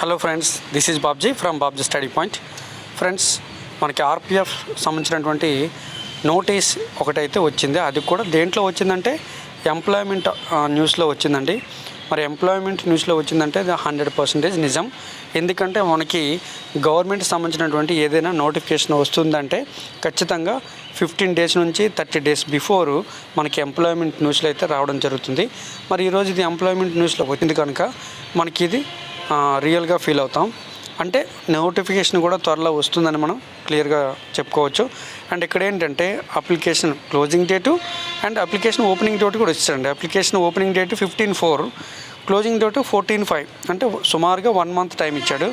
Hello friends this is Babji from Babji study point friends మనకి RPF సంబంధించినటువంటి notice ఒకటైతే వచ్చింది. అది కూడా దేంట్లో వచ్చిందంటే ఎంప్లాయ్మెంట్ న్యూస్లో వచ్చిందండి. మరి ఎంప్లాయ్మెంట్ న్యూస్లో వచ్చిందంటే అది హండ్రెడ్ పర్సెంటేజ్ నిజం. ఎందుకంటే మనకి గవర్నమెంట్ సంబంధించినటువంటి ఏదైనా నోటిఫికేషన్ వస్తుందంటే ఖచ్చితంగా ఫిఫ్టీన్ డేస్ నుంచి థర్టీ డేస్ బిఫోర్ మనకి ఎంప్లాయ్మెంట్ న్యూస్లో అయితే రావడం జరుగుతుంది. మరి ఈరోజు ఇది ఎంప్లాయ్మెంట్ న్యూస్లో వచ్చింది కనుక మనకి ఇది రియల్గా ఫీల్ అవుతాం. అంటే నోటిఫికేషన్ కూడా త్వరలో వస్తుందని మనం క్లియర్గా చెప్పుకోవచ్చు. అండ్ ఇక్కడ ఏంటంటే application closing date and application opening date కూడా ఇచ్చారండి application opening date fifteen four closing date fourteen five. అంటే సుమారుగా వన్ మంత్ టైం ఇచ్చాడు.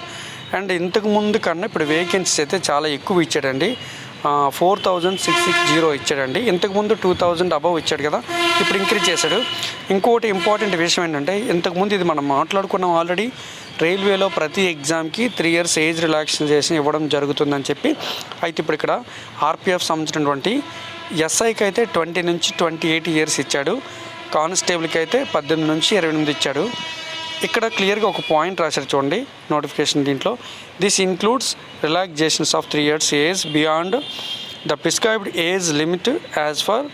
అండ్ ఇంతకు ముందు కన్నా ఇప్పుడు వేకెన్సీస్ అయితే చాలా ఎక్కువ ఇచ్చాడండి. Four thousand six six zero ఇచ్చాడండి. ఇంతకుముందు టూ థౌజండ్ అబవ్ ఇచ్చాడు కదా. ఇప్పుడు ఇంక్రీజ్ చేశాడు. ఇంకోటి ఇంపార్టెంట్ విషయం ఏంటంటే ఇంతకుముందు ఇది మనం మాట్లాడుకున్నాం ఆల్రెడీ రైల్వేలో ప్రతి ఎగ్జామ్కి త్రీ ఇయర్స్ ఏజ్ రిలాక్సేషన్ ఇవ్వడం జరుగుతుందని చెప్పి. అయితే ఇప్పుడు ఇక్కడ ఆర్పిఎఫ్ సంబంధించినటువంటి ఎస్ఐకి అయితే ట్వంటీ నుంచి ట్వంటీ ఎయిట్ ఇయర్స్ ఇచ్చాడు కానిస్టేబుల్కి అయితే పద్దెనిమిది నుంచి ఇరవై ఎనిమిది ఇచ్చాడు. ఇక్కడ క్లియర్గా ఒక పాయింట్ రాశారు చూడండి నోటిఫికేషన్ దీంట్లో. This includes relaxations of three years age beyond the prescribed age limit as per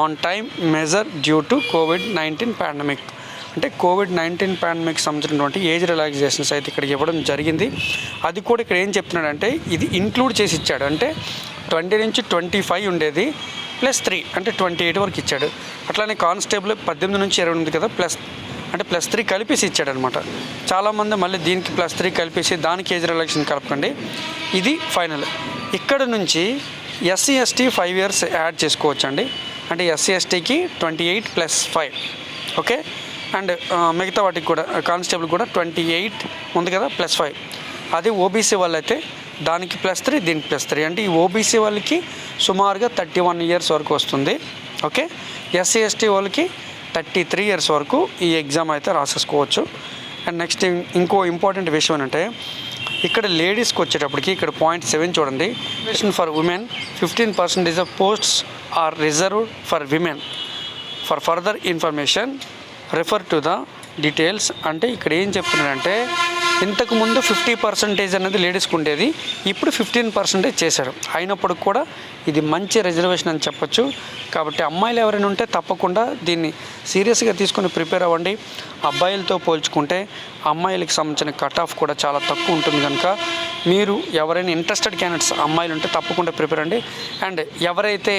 on time measure due to COVID nineteen pandemic అంటే కోవిడ్ నైన్టీన్ పాండమిక్ సంబంధించినటువంటి ఏజ్ రిలాక్సేషన్స్ అయితే ఇక్కడ ఇవ్వడం జరిగింది. అది కూడా ఇక్కడ ఏం చెప్తున్నాడంటే ఇది ఇంక్లూడ్ చేసి ఇచ్చాడు. అంటే ట్వంటీ నుంచి ట్వంటీ ఫైవ్ ఉండేది ప్లస్ త్రీ అంటే ట్వంటీ ఎయిట్ వరకు ఇచ్చాడు. అట్లానే కానిస్టేబుల్ పద్దెనిమిది నుంచి ఇరవై ఉంది కదా ప్లస్ అంటే ప్లస్ త్రీ కలిపేసి ఇచ్చాడనమాట. చాలామంది మళ్ళీ దీనికి ప్లస్ త్రీ కలిపేసి దానికి ఏజ్ రిలక్షన్ కలపకండి. ఇది ఫైనల్. ఇక్కడ నుంచి SC ST five years add చేసుకోవచ్చు అండి అంటే ఎస్సీ ఎస్టీకి twenty eight plus five okay? And మిగతా వాటికి కూడా కానిస్టేబుల్ కూడా ట్వంటీ ఎయిట్ ఉంది కదా ప్లస్ ఫైవ్ అదే ఓబీసీ వాళ్ళైతే దానికి ప్లస్ త్రీ దీనికి ప్లస్ త్రీ. అంటే ఈ ఓబీసీ వాళ్ళకి సుమారుగా థర్టీ వన్ ఇయర్స్ వరకు వస్తుంది. ఓకే? ఎస్సీ ఎస్టీ వాళ్ళకి థర్టీ త్రీ ఇయర్స్ వరకు ఈ ఎగ్జామ్ అయితే రాసేసుకోవచ్చు. అండ్ నెక్స్ట్ ఇంకో ఇంపార్టెంట్ విషయం ఏంటంటే ఇక్కడ లేడీస్కి వచ్చేటప్పటికి ఇక్కడ పాయింట్ సెవెన్ చూడండి. For women fifteen percentage of posts are reserve for women for further information refer to the details అంటే ఇక్కడ ఏం చెప్తున్నాడంటే ఇంతకు ముందు ఫిఫ్టీ పర్సెంటేజ్ అనేది లేడీస్కి ఉండేది. ఇప్పుడు ఫిఫ్టీన్ పర్సెంటేజ్ చేశారు. అయినప్పటికి కూడా ఇది మంచి రిజర్వేషన్ అని చెప్పొచ్చు. కాబట్టి అమ్మాయిలు ఎవరైనా ఉంటే తప్పకుండా దీన్ని సీరియస్గా తీసుకొని ప్రిపేర్ అవ్వండి. అబ్బాయిలతో పోల్చుకుంటే అమ్మాయిలకి సంబంధించిన కట్ ఆఫ్ కూడా చాలా తక్కువ ఉంటుంది కనుక మీరు ఎవరైనా ఇంట్రెస్టెడ్ క్యాండిడేట్స్ అమ్మాయిలు ఉంటే తప్పకుండా ప్రిపేర్ అండి అండ్ ఎవరైతే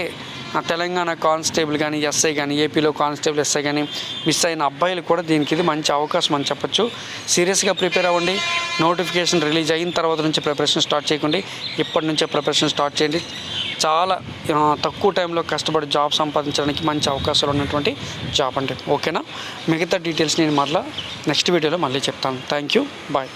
తెలంగాణ కానిస్టేబుల్ కానీ ఎస్ఐ కానీ ఏపీలో కానిస్టేబుల్ ఎస్ఐ కానీ మిస్ అయిన అబ్బాయిలు కూడా దీనికి ఇది మంచి అవకాశం అని చెప్పొచ్చు. సీరియస్గా ప్రిపేర్ అవ్వండి. నోటిఫికేషన్ రిలీజ్ అయిన తర్వాత నుంచి ప్రిపరేషన్ స్టార్ట్ చేయకండి. ఇప్పటి నుంచే ప్రిపరేషన్ స్టార్ట్ చేయండి. చాలా తక్కువ టైంలో కష్టపడి జాబ్ సంపాదించడానికి మంచి అవకాశాలు ఉన్నటువంటి జాబ్ అంటే ఓకేనా? మిగతా డీటెయిల్స్ నేను మళ్ళీ నెక్స్ట్ వీడియోలో మళ్ళీ చెప్తాను. Thank you. బాయ్.